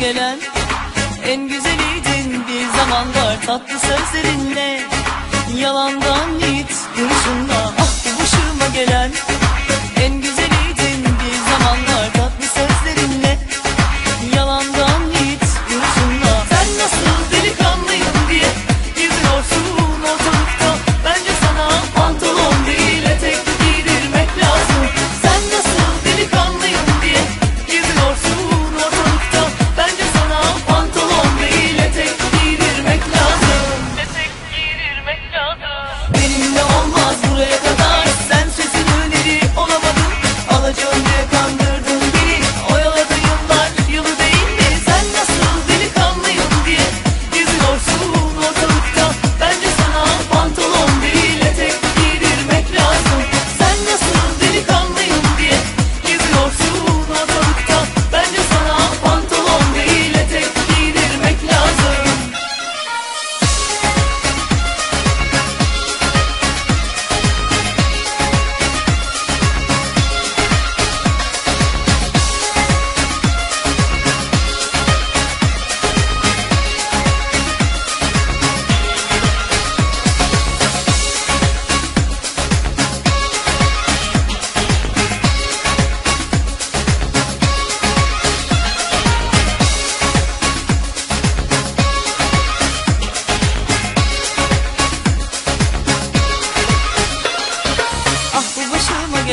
gelen En güzeliydin bir zamanlar tatlı sözlerinle Yalandan hiç duruşunla Ah bu başıma gelen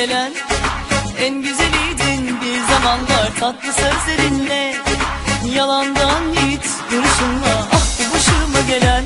gelen En güzeliydin bir zamanlar tatlı sözlerinle Yalandan hiç duruşunla Ah bu başıma gelen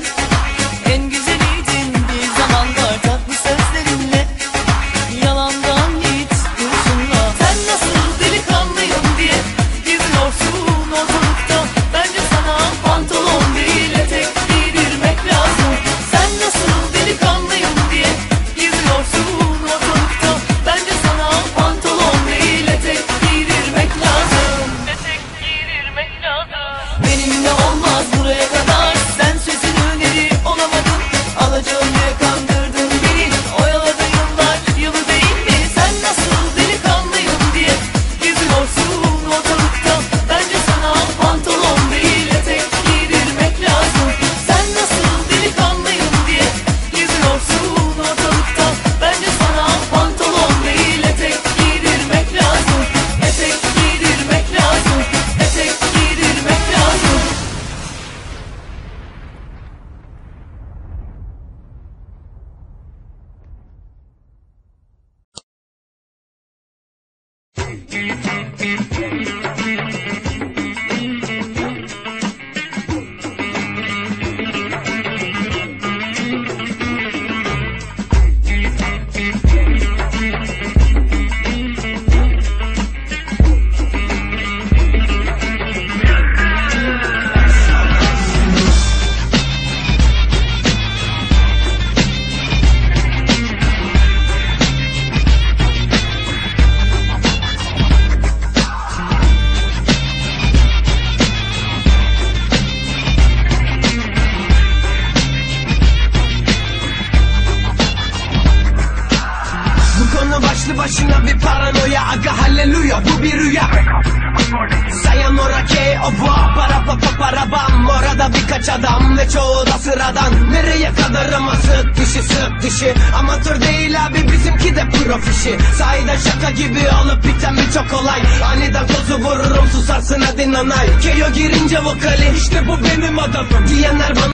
başına bir paranoya Aga halleluya bu bir rüya. Sayan orake obva para papa para bam. Orada birkaç adam ve çoğu da sıradan. Nereye kadar ama sık dişi sık dişi Amatör değil abi bizimki de profişi Sahiden şaka gibi olup biten birçok olay. Aniden kozu vururum susarsın hadi nanay. Keyo girince vokali işte bu benim adamım Diyenler bana